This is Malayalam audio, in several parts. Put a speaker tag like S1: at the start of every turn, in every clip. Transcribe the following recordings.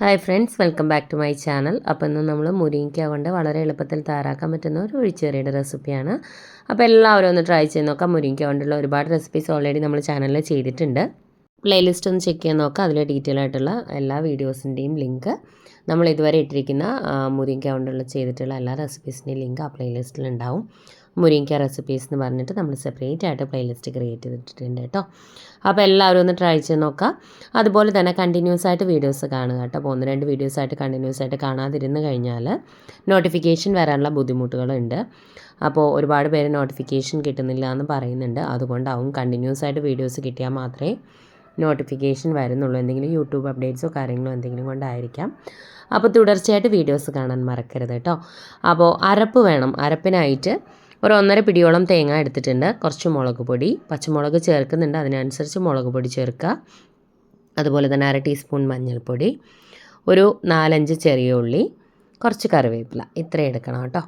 S1: Hi friends welcome back to my channel അപ്പോൾ ഇന്ന് നമ്മൾ മുരിങ്ങയ്ക്ക കൊണ്ട് വളരെ എളുപ്പത്തിൽ തയ്യാറാക്കാൻ പറ്റുന്ന ഒരു ഒഴിച്ചേറിയുടെ റെസിപ്പിയാണ് അപ്പോൾ എല്ലാവരും ഒന്ന് ട്രൈ ചെയ്ത് നോക്കാം. മുരിങ്ങയ്ക്ക കൊണ്ടുള്ള ഒരുപാട് റെസിപ്പീസ് ഓൾറെഡി നമ്മൾ ചാനലിൽ ചെയ്തിട്ടുണ്ട്. പ്ലേലിസ്റ്റ് ഒന്ന് ചെക്ക് ചെയ്യാൻ നോക്കാം. അതിൽ ഡീറ്റെയിൽ ആയിട്ടുള്ള എല്ലാ വീഡിയോസിന്റെയും ലിങ്ക് നമ്മൾ ഇതുവരെ ഇട്ടിരിക്കുന്ന മുരിങ്ങയ്ക്ക കൊണ്ടുള്ള ചെയ്തിട്ടുള്ള എല്ലാ റെസിപ്പീസിന്റെയും ലിങ്ക് ആ പ്ലേലിസ്റ്റിൽ ഉണ്ടാവും. മുരിങ്ങ റെസിപ്പീസ് എന്ന് പറഞ്ഞിട്ട് നമ്മൾ സെപ്പറേറ്റ് ആയിട്ട് പ്ലേലിസ്റ്റ് ക്രിയേറ്റ് ചെയ്തിട്ടുണ്ട് കേട്ടോ അപ്പോൾ എല്ലാവരും ഒന്ന് ട്രൈ ചെയ്ത് നോക്കാം. അതുപോലെ തന്നെ കണ്ടിന്യൂസ് ആയിട്ട് വീഡിയോസ് കാണുക കേട്ടോ അപ്പോൾ ഒന്ന് രണ്ട് വീഡിയോസ് ആയിട്ട് കണ്ടിന്യൂസ് ആയിട്ട് കാണാതിരുന്ന് കഴിഞ്ഞാൽ നോട്ടിഫിക്കേഷൻ വരാനുള്ള ബുദ്ധിമുട്ടുകളുണ്ട്. അപ്പോൾ ഒരുപാട് പേര് നോട്ടിഫിക്കേഷൻ കിട്ടുന്നില്ല എന്ന് പറയുന്നുണ്ട്. അതുകൊണ്ടാവും കണ്ടിന്യൂസ് ആയിട്ട് വീഡിയോസ് കിട്ടിയാൽ മാത്രമേ നോട്ടിഫിക്കേഷൻ വരുന്നുള്ളൂ. എന്തെങ്കിലും യൂട്യൂബ് അപ്ഡേറ്റ്സോ കാര്യങ്ങളോ എന്തെങ്കിലും കൊണ്ടായിരിക്കാം. അപ്പോൾ തുടർച്ചയായിട്ട് വീഡിയോസ് കാണാൻ മറക്കരുത് കേട്ടോ അപ്പോൾ അരപ്പ് വേണം. അരപ്പിനായിട്ട് ഒരു ഒന്നര പിടിയോളം തേങ്ങ എടുത്തിട്ടുണ്ട്. കുറച്ച് മുളക് പൊടി പച്ചമുളക് ചേർക്കുന്നുണ്ട്. അതിനനുസരിച്ച് മുളക് പൊടി ചേർക്കുക. അതുപോലെ തന്നെ അര ടീസ്പൂൺ മഞ്ഞൾപ്പൊടി ഒരു നാലഞ്ച് ചെറിയ ഉള്ളി കുറച്ച് കറിവേപ്പില. ഇത്ര എടുക്കണം കേട്ടോ.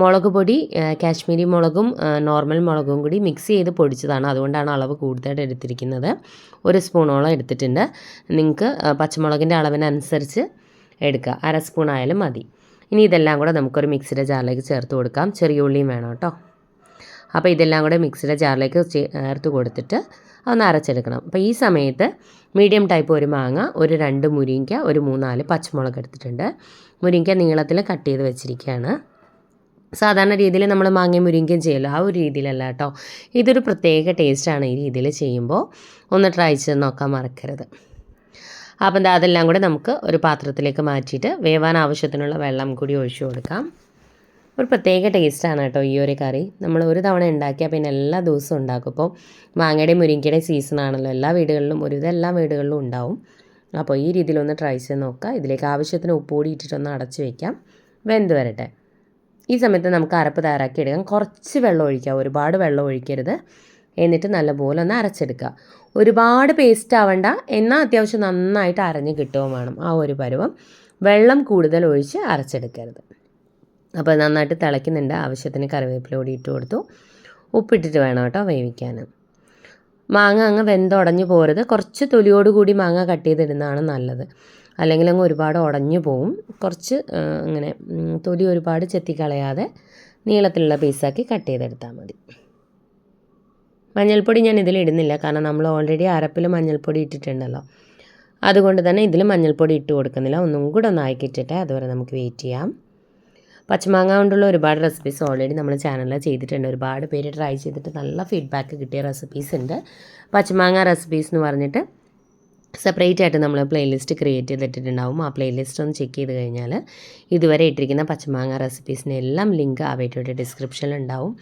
S1: മുളക് പൊടി കാശ്മീരി മുളകും നോർമൽ മുളകും കൂടി മിക്സ് ചെയ്ത് പൊടിച്ചതാണ്. അതുകൊണ്ടാണ് അളവ് കൂടുതലായിട്ട് എടുത്തിരിക്കുന്നത്. ഒരു സ്പൂണോളം എടുത്തിട്ടുണ്ട്. നിങ്ങൾക്ക് പച്ചമുളകിന്റെ അളവിനനുസരിച്ച് എടുക്കുക. അര സ്പൂൺ ആയാലും മതി. ഇനി ഇതെല്ലാം കൂടെ നമുക്കൊരു മിക്സിയുടെ ജാറിലേക്ക് ചേർത്ത് കൊടുക്കാം. ചെറിയ ഉള്ളിയും വേണം കേട്ടോ. അപ്പോൾ ഇതെല്ലാം കൂടെ മിക്സിയുടെ ജാറിലേക്ക് ചേർത്ത് കൊടുത്തിട്ട് അതൊന്ന് അരച്ചെടുക്കണം. അപ്പോൾ ഈ സമയത്ത് മീഡിയം ടൈപ്പ് ഒരു മാങ്ങ ഒരു രണ്ട് മുരിങ്ങ ഒരു മൂന്നാൽ പച്ചമുളക് എടുത്തിട്ടുണ്ട്. മുരിങ്ങ നീളത്തിൽ കട്ട് ചെയ്ത് വെച്ചിരിക്കുകയാണ്. സാധാരണ രീതിയിൽ നമ്മൾ മാങ്ങയും മുരിങ്ങയും ചെയ്യല്ലോ ആ ഒരു രീതിയിലല്ല കേട്ടോ. ഇതൊരു പ്രത്യേക ടേസ്റ്റാണ് ഈ രീതിയിൽ ചെയ്യുമ്പോൾ. ഒന്ന് ട്രൈ ചെയ്ത് നോക്കാൻ മറക്കരുത്. അപ്പം അതെല്ലാം കൂടെ നമുക്ക് ഒരു പാത്രത്തിലേക്ക് മാറ്റിയിട്ട് വേവാൻ ആവശ്യത്തിനുള്ള വെള്ളം കൂടി ഒഴിച്ചു കൊടുക്കാം. ഒരു പ്രത്യേക ടേസ്റ്റാണ് കേട്ടോ ഈ ഒരു കറി. നമ്മൾ ഒരു തവണ ഉണ്ടാക്കിയാൽ പിന്നെ എല്ലാ ദിവസവും ഉണ്ടാക്കും. ഇപ്പോൾ മാങ്ങയുടെയും മുരിങ്ങയുടെയും സീസൺ ആണല്ലോ. എല്ലാ വീടുകളിലും ഒരുവിധം എല്ലാ വീടുകളിലും ഉണ്ടാവും. അപ്പോൾ ഈ രീതിയിലൊന്ന് ട്രൈ ചെയ്ത് നോക്കുക. ഇതിലേക്ക് ആവശ്യത്തിന് ഉപ്പ് കൂടി ഇട്ടിട്ടൊന്ന് അടച്ച് വയ്ക്കാം വെന്ത് വരട്ടെ. ഈ സമയത്ത് നമുക്ക് അരപ്പ് തയ്യാറാക്കി എടുക്കാം. കുറച്ച് വെള്ളം ഒഴിക്കാം. ഒരുപാട് വെള്ളം ഒഴിക്കരുത്. എന്നിട്ട് നല്ലപോലെ ഒന്ന് അരച്ചെടുക്കുക. ഒരുപാട് പേസ്റ്റ് ആവണ്ട. എന്നാൽ അത്യാവശ്യം നന്നായിട്ട് അരഞ്ഞ് കിട്ടുകയും വേണം. ആ ഒരു പരുവം വെള്ളം കൂടുതൽ ഒഴിച്ച് അരച്ചെടുക്കരുത്. അപ്പോൾ നന്നായിട്ട് തിളയ്ക്കുന്നുണ്ട്. ആവശ്യത്തിന് കറിവേപ്പില കൂടി ഇട്ട് കൊടുത്തു. ഉപ്പിട്ടിട്ട് വേണം കേട്ടോ വേവിക്കാൻ. മാങ്ങ അങ്ങ് വെന്തുടഞ്ഞു പോരുത്. കുറച്ച് തൊലിയോടുകൂടി മാങ്ങ കട്ട് ചെയ്തിടുന്നതാണ് നല്ലത്. അല്ലെങ്കിൽ അങ്ങ് ഒരുപാട് ഉടഞ്ഞു പോവും. കുറച്ച് ഇങ്ങനെ തൊലി ഒരുപാട് ചെത്തിക്കളയാതെ നീളത്തിലുള്ള പീസാക്കി കട്ട് ചെയ്തെടുത്താൽ മതി. മഞ്ഞൾപ്പൊടി ഞാൻ ഇതിൽ ഇടുന്നില്ല. കാരണം നമ്മൾ ഓൾറെഡി അരപ്പിൽ മഞ്ഞൾപ്പൊടി ഇട്ടിട്ടുണ്ടല്ലോ. അതുകൊണ്ട് തന്നെ ഇതിൽ മഞ്ഞൾപ്പൊടി ഇട്ട് കൊടുക്കുന്നില്ല. ഒന്നും കൂടെ ഒന്ന് ആക്കിയിട്ടിട്ട് അതുവരെ നമുക്ക് വെയിറ്റ് ചെയ്യാം. പച്ചമാങ്ങ കൊണ്ടുള്ള ഒരുപാട് റെസിപ്പീസ് ഓൾറെഡി നമ്മൾ ചാനലിൽ ചെയ്തിട്ടുണ്ട്. ഒരുപാട് പേര് ട്രൈ ചെയ്തിട്ട് നല്ല ഫീഡ്ബാക്ക് കിട്ടിയ റെസിപ്പീസ് ഉണ്ട്. പച്ചമാങ്ങ റെസിപ്പീസ് എന്ന് പറഞ്ഞിട്ട് സെപ്പറേറ്റ് ആയിട്ട് നമ്മൾ പ്ലേലിസ്റ്റ് ക്രിയേറ്റ് ചെയ്തിട്ടുണ്ടാവും ആ പ്ലേലിസ്റ്റ് ഒന്ന് ചെക്ക് ചെയ്ത് കഴിഞ്ഞാൽ ഇതുവരെ ഇട്ടിരിക്കുന്ന പച്ചമാങ്ങ റെസിപ്പീസിന്റെ എല്ലാം ലിങ്ക് ആ വീഡിയോയുടെ ഡിസ്ക്രിപ്ഷനിൽ ഉണ്ടാവും.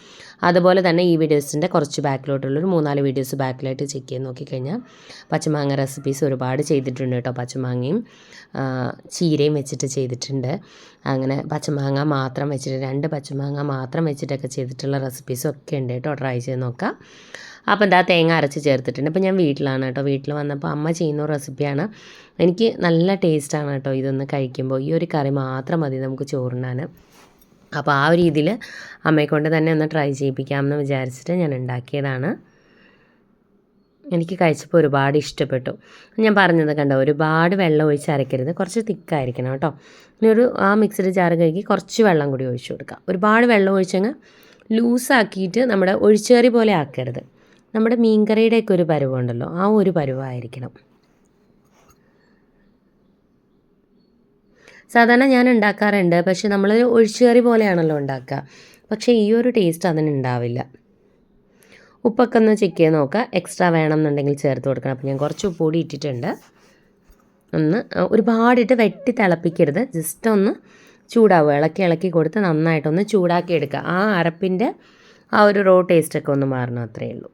S1: അതുപോലെ തന്നെ ഈ വീഡിയോസിന്റെ കുറച്ച് ബാക്കിലോട്ടുള്ള ഒരു മൂന്നാൽ വീഡിയോസ് ബാക്കിലായിട്ട് ചെക്ക് ചെയ്ത് നോക്കിക്കഴിഞ്ഞാൽ പച്ചമാങ്ങ റെസിപ്പീസ് ഒരുപാട് ചെയ്തിട്ടുണ്ട് കേട്ടോ. പച്ചമാങ്ങയും ചീരയും വെച്ചിട്ട് ചെയ്തിട്ടുണ്ട്. അങ്ങനെ പച്ചമാങ്ങ മാത്രം വെച്ചിട്ട് രണ്ട് പച്ചമാങ്ങ മാത്രം വെച്ചിട്ടൊക്കെ ചെയ്തിട്ടുള്ള റെസിപ്പീസും ഒക്കെ ഉണ്ട് കേട്ടോ. ട്രൈ ചെയ്ത് നോക്കാം. അപ്പോൾ എന്താ തേങ്ങ അരച്ച് ചേർത്തിട്ടുണ്ട്. അപ്പോൾ ഞാൻ വീട്ടിലാണ് കേട്ടോ. വീട്ടിൽ വന്നപ്പോൾ അമ്മ ചെയ്യുന്ന റെസിപ്പിയാണ്. എനിക്ക് നല്ല ടേസ്റ്റാണ് കേട്ടോ ഇതൊന്ന് കഴിക്കുമ്പോൾ. ഈ ഒരു കറി മാത്രം മതി നമുക്ക് ചോറിനാൻ അപ്പോൾ ആ ഒരു രീതിയിൽ അമ്മയെക്കൊണ്ട് തന്നെ ഒന്ന് ട്രൈ ചെയ്യിപ്പിക്കാമെന്ന് വിചാരിച്ചിട്ട് ഞാൻ ഉണ്ടാക്കിയതാണ്. എനിക്ക് കഴിച്ചപ്പോൾ ഒരുപാട് ഇഷ്ടപ്പെട്ടു. ഞാൻ പറഞ്ഞത് കണ്ടോ ഒരുപാട് വെള്ളം ഒഴിച്ച് അരയ്ക്കരുത്. കുറച്ച് തിക്കായിരിക്കണം കേട്ടോ. ഇനി ഒരു ആ മിക്സിഡ് ജാറ് കഴുകി കുറച്ച് വെള്ളം കൂടി ഒഴിച്ചു കൊടുക്കുക ഒരുപാട് വെള്ളം ഒഴിച്ചങ്ങ് ലൂസാക്കിയിട്ട് നമ്മുടെ ഒഴിച്ചേറി പോലെ ആക്കരുത്. നമ്മുടെ മീൻകറിയുടെയൊക്കെ ഒരു പരുവമുണ്ടല്ലോ ആ ഒരു പരുവായിരിക്കണം. സാധാരണ ഞാൻ ഉണ്ടാക്കാറുണ്ട് പക്ഷെ നമ്മൾ ഒഴിച്ചുകറി പോലെയാണല്ലോ ഉണ്ടാക്കുക. പക്ഷേ ഈ ഒരു ടേസ്റ്റ് അതിനുണ്ടാവില്ല ഉപ്പൊക്കെ ഒന്ന് ചെക്ക് ചെയ്ത് നോക്കുക എക്സ്ട്രാ വേണമെന്നുണ്ടെങ്കിൽ ചേർത്ത് കൊടുക്കണം. അപ്പോൾ ഞാൻ കുറച്ച് ഉപ്പ് കൂടി ഇട്ടിട്ടുണ്ട്. ഒന്ന് ഒരുപാടിട്ട് വെട്ടി തിളപ്പിക്കരുത്. ജസ്റ്റ് ഒന്ന് ചൂടാവുക. ഇളക്കി ഇളക്കി കൊടുത്ത് നന്നായിട്ടൊന്ന് ചൂടാക്കി എടുക്കുക ആ അരപ്പിന്റെ ആ ഒരു റോ ടേസ്റ്റൊക്കെ ഒന്ന് മാറണം അത്രയേ ഉള്ളൂ.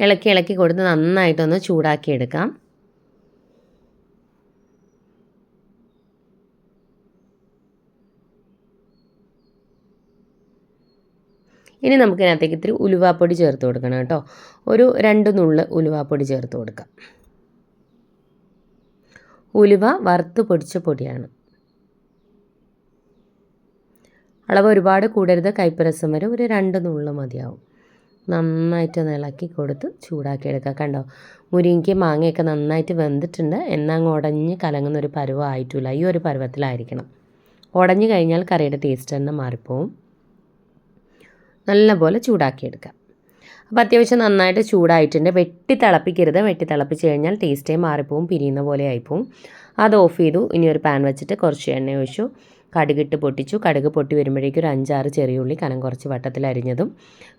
S1: ഇളക്കി ഇളക്കി കൊടുത്ത് നന്നായിട്ടൊന്ന് ചൂടാക്കിയെടുക്കാം ഇനി നമുക്കിതിനകത്തേക്ക് ഇത്തിരി ഉലുവാപ്പൊടി ചേർത്ത് കൊടുക്കണം കേട്ടോ. ഒരു രണ്ട് നുള്ള് ഉലുവാപ്പൊടി ചേർത്ത് കൊടുക്കാം. ഉലുവ വറുത്ത് പൊടിച്ച പൊടിയാണ്. അളവ് ഒരുപാട് കൂടരുത്. കൈപ്പരസം വരെ ഒരു രണ്ട് നുള്ള് മതിയാവും. നന്നായിട്ട് ഇളക്കി കൊടുത്ത് ചൂടാക്കി എടുക്കുക. കണ്ടോ? മുരിങ്ങയ്ക്ക് മാങ്ങയൊക്കെ നന്നായിട്ട് വെന്തിട്ടുണ്ട്. എന്നാൽ അങ്ങ് ഉടഞ്ഞ് കലങ്ങുന്ന ഒരു പരുവമായിട്ടില്ല ഈ ഒരു പരുവത്തിലായിരിക്കണം. ഉടഞ്ഞു കഴിഞ്ഞാൽ കറിയുടെ ടേസ്റ്റ് തന്നെ മാറിപ്പോവും. നല്ലപോലെ ചൂടാക്കിയെടുക്കാം അപ്പോൾ അത്യാവശ്യം നന്നായിട്ട് ചൂടായിട്ടുണ്ട്. വെട്ടി തിളപ്പിക്കരുത്. വെട്ടി തിളപ്പിച്ച് കഴിഞ്ഞാൽ ടേസ്റ്റേ മാറിപ്പോവും. പിരിയുന്ന പോലെ ആയിപ്പോവും. അത് ഓഫ് ചെയ്തു. ഇനി ഒരു പാൻ വെച്ചിട്ട് കുറച്ച് എണ്ണ ഒഴിച്ചു. കടുകിട്ട് പൊട്ടിച്ചു. കടുക് പൊട്ടി വരുമ്പോഴേക്കും ഒരു അഞ്ചാറ് ചെറിയ ഉള്ളി കനം കുറച്ച് വട്ടത്തിൽ അരിഞ്ഞതും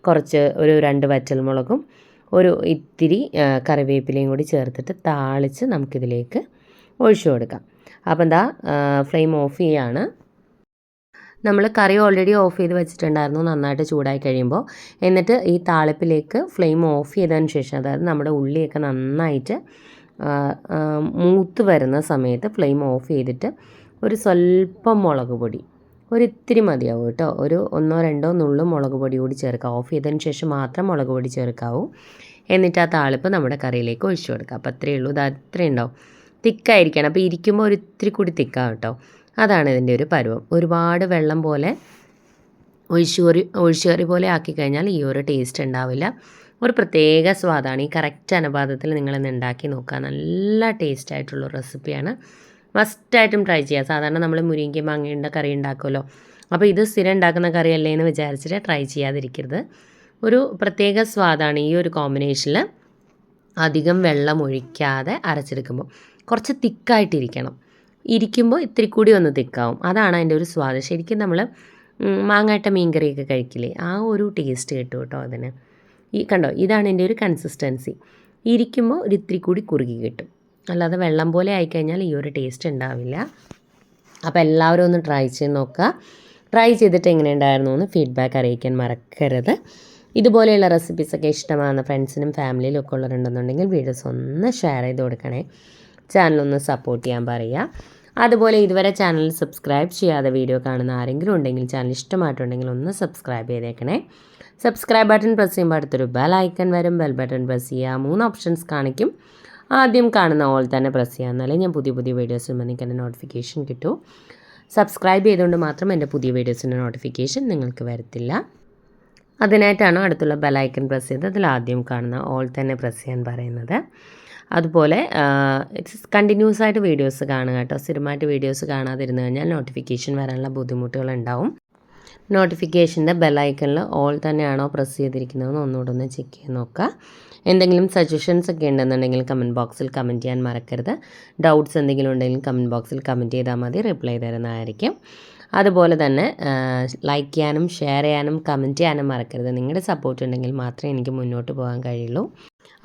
S1: കുറച്ച് ഒരു രണ്ട് വറ്റൽമുളകും ഒരു ഇത്തിരി കറിവേപ്പിലയും കൂടി ചേർത്തിട്ട് താളിച്ച് നമുക്കിതിലേക്ക് ഒഴിച്ചു കൊടുക്കാം. അപ്പോൾ എന്താ ഫ്ലെയിം ഓഫ് ചെയ്യാണ്. നമ്മൾ കറി ഓൾറെഡി ഓഫ് ചെയ്ത് വെച്ചിട്ടുണ്ടായിരുന്നു നന്നായിട്ട് ചൂടായി കഴിയുമ്പോൾ. എന്നിട്ട് ഈ താളിപ്പിലേക്ക് ഫ്ലെയിം ഓഫ് ചെയ്തതിന് ശേഷം അതായത് നമ്മുടെ ഉള്ളിയൊക്കെ നന്നായിട്ട് മൂത്ത് വരുന്ന സമയത്ത് ഫ്ലെയിം ഓഫ് ചെയ്തിട്ട് ഒരു സ്വല്പം മുളക് പൊടി. ഒരിത്തിരി മതിയാവും കേട്ടോ. ഒരു ഒന്നോ രണ്ടോ നുള്ളു മുളക് പൊടി കൂടി ചേർക്കാം. ഓഫ് ചെയ്തതിന് ശേഷം മാത്രം മുളക് പൊടി ചേർക്കാവൂ. എന്നിട്ട് ആ താളിപ്പ് നമ്മുടെ കറിയിലേക്ക് ഒഴിച്ചു കൊടുക്കാം. അപ്പോൾ അത്രയേ ഉള്ളൂ. ഇത് അത്രയും ഉണ്ടാവും. തിക്കായിരിക്കണം. അപ്പോൾ ഇരിക്കുമ്പോൾ ഒരു ഇത്തിരി കൂടി തിക്കാവും കേട്ടോ. അതാണ് ഇതിന്റെ ഒരു പരുവം. ഒരുപാട് വെള്ളം പോലെ ഒഴിച്ചുകറി ഒഴിച്ചുകറി പോലെ ആക്കി കഴിഞ്ഞാൽ ഈ ഒരു ടേസ്റ്റ് ഉണ്ടാവില്ല. ഒരു പ്രത്യേക സ്വാദാണ്. ഈ കറക്റ്റ് അനുപാതത്തിൽ നിങ്ങളിന്ന് ഉണ്ടാക്കി നോക്കുക. നല്ല ടേസ്റ്റ് ആയിട്ടുള്ള റെസിപ്പിയാണ് മസ്റ്റായിട്ടും ട്രൈ ചെയ്യുക സാധാരണ നമ്മൾ മുരിങ്ങ മാങ്ങയുടെ കറി ഉണ്ടാക്കുമല്ലോ അപ്പോൾ ഇത് സ്ഥിരം ഉണ്ടാക്കുന്ന കറിയല്ലേ എന്ന് വിചാരിച്ചിട്ട് ട്രൈ ചെയ്യാതിരിക്കരുത്. ഒരു പ്രത്യേക സ്വാദാണ് ഈ ഒരു കോമ്പിനേഷനിൽ അധികം വെള്ളം ഒഴിക്കാതെ അരച്ചെടുക്കുമ്പോൾ. കുറച്ച് തിക്കായിട്ടിരിക്കണം. ഇരിക്കുമ്പോൾ ഇത്തിരി കൂടി ഒന്ന് തിക്കാവും. അതാണ് അതിന്റെ ഒരു സ്വാദ്. ശരിക്കും നമ്മൾ മാങ്ങാട്ട മീൻകറിയൊക്കെ കഴിക്കില്ലേ ആ ഒരു ടേസ്റ്റ് കിട്ടും കേട്ടോ അതിന്. ഈ കണ്ടോ ഇതാണ് എന്റെ ഒരു കൺസിസ്റ്റൻസി ഇരിക്കുമ്പോൾ ഒരു ഇത്തിരി കൂടി കുറുകി കിട്ടും. അല്ലാതെ വെള്ളം പോലെ ആയിക്കഴിഞ്ഞാൽ ഈ ഒരു ടേസ്റ്റ് ഉണ്ടാവില്ല. അപ്പോൾ എല്ലാവരും ഒന്ന് ട്രൈ ചെയ്ത് നോക്കുക. ട്രൈ ചെയ്തിട്ട് എങ്ങനെ ഉണ്ടായിരുന്നു എന്ന് ഫീഡ്ബാക്ക് അറിയിക്കാൻ മറക്കരുത്. ഇതുപോലെയുള്ള റെസിപ്പീസൊക്കെ ഇഷ്ടമാകുന്ന ഫ്രണ്ട്സിനും ഫാമിലിയിലും ഒക്കെ ഉള്ളവരുണ്ടെന്നുണ്ടെങ്കിൽ വീഡിയോസ് ഒന്ന് ഷെയർ ചെയ്ത് കൊടുക്കണേ. ചാനലൊന്ന് സപ്പോർട്ട് ചെയ്യാൻ പറയുക. അതുപോലെ ഇതുവരെ ചാനൽ സബ്സ്ക്രൈബ് ചെയ്യാതെ വീഡിയോ കാണുന്ന ആരെങ്കിലും ഉണ്ടെങ്കിൽ ചാനൽ ഇഷ്ടമായിട്ടുണ്ടെങ്കിൽ ഒന്ന് സബ്സ്ക്രൈബ് ചെയ്തേക്കണേ. സബ്സ്ക്രൈബ് ബട്ടൺ പ്രസ് ചെയ്യുമ്പോൾ അടുത്തൊരു ബെൽ ഐക്കൺ വരും. ബെൽ ബട്ടൺ പ്രസ് ചെയ്യുക. മൂന്ന് ഓപ്ഷൻസ് കാണിക്കും. ആദ്യം കാണുന്ന ഓൾ തന്നെ പ്രസ് ചെയ്യുക എന്നാലേ ഞാൻ പുതിയ പുതിയ വീഡിയോസ് വരുമ്പോൾ എനിക്ക് എന്റെ നോട്ടിഫിക്കേഷൻ കിട്ടൂ. സബ്സ്ക്രൈബ് ചെയ്തുകൊണ്ട് മാത്രം എന്റെ പുതിയ വീഡിയോസിന്റെ നോട്ടിഫിക്കേഷൻ നിങ്ങൾക്ക് വരത്തില്ല. അതിനായിട്ടാണ് അടുത്തുള്ള ബെലൈക്കൺ പ്രസ് ചെയ്ത് അതിൽ ആദ്യം കാണുന്ന ഓൾ തന്നെ പ്രസ് ചെയ്യാൻ പറയുന്നത്. അതുപോലെ ഇറ്റ്സ് കണ്ടിന്യൂസ് ആയിട്ട് വീഡിയോസ് കാണുക കേട്ടോ. സ്ഥിരമായിട്ട് വീഡിയോസ് കാണാതിരുന്നു കഴിഞ്ഞാൽ നോട്ടിഫിക്കേഷൻ വരാനുള്ള ബുദ്ധിമുട്ടുകൾ ഉണ്ടാവും. നോട്ടിഫിക്കേഷന്റെ ബെല്ലൈക്കണിൽ ഓൾ തന്നെയാണോ പ്രസ് ചെയ്തിരിക്കുന്നതെന്ന് ഒന്നുകൂടെ ഒന്ന് ചെക്ക് ചെയ്ത് നോക്കുക. എന്തെങ്കിലും സജഷൻസ് ഒക്കെ ഉണ്ടെന്നുണ്ടെങ്കിൽ കമന്റ് ബോക്സിൽ കമന്റ് ചെയ്യാൻ മറക്കരുത്. ഡൗട്ട്സ് എന്തെങ്കിലും ഉണ്ടെങ്കിൽ കമന്റ് ബോക്സിൽ കമന്റ് ചെയ്താൽ മതി. റിപ്ലൈ തരുന്നതായിരിക്കും. അതുപോലെ തന്നെ ലൈക്ക് ചെയ്യാനും ഷെയർ ചെയ്യാനും കമന്റ് ചെയ്യാനും മറക്കരുത്. നിങ്ങളുടെ സപ്പോർട്ട് ഉണ്ടെങ്കിൽ മാത്രമേ എനിക്ക് മുന്നോട്ട് പോകാൻ കഴിയുള്ളൂ.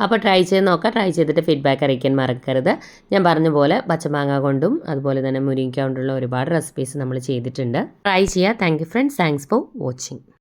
S1: അപ്പോൾ ട്രൈ ചെയ്ത് നോക്കാം. ട്രൈ ചെയ്തിട്ട് ഫീഡ്ബാക്ക് അറിയിക്കാൻ മറക്കരുത്. ഞാൻ പറഞ്ഞ പോലെ പച്ചമാങ്ങ കൊണ്ടും അതുപോലെ തന്നെ മുരിങ്ങ കൊണ്ടുള്ള ഒരുപാട് റെസിപ്പീസ് നമ്മൾ ചെയ്തിട്ടുണ്ട്. ട്രൈ ചെയ്യുക thank you friends thanks for watching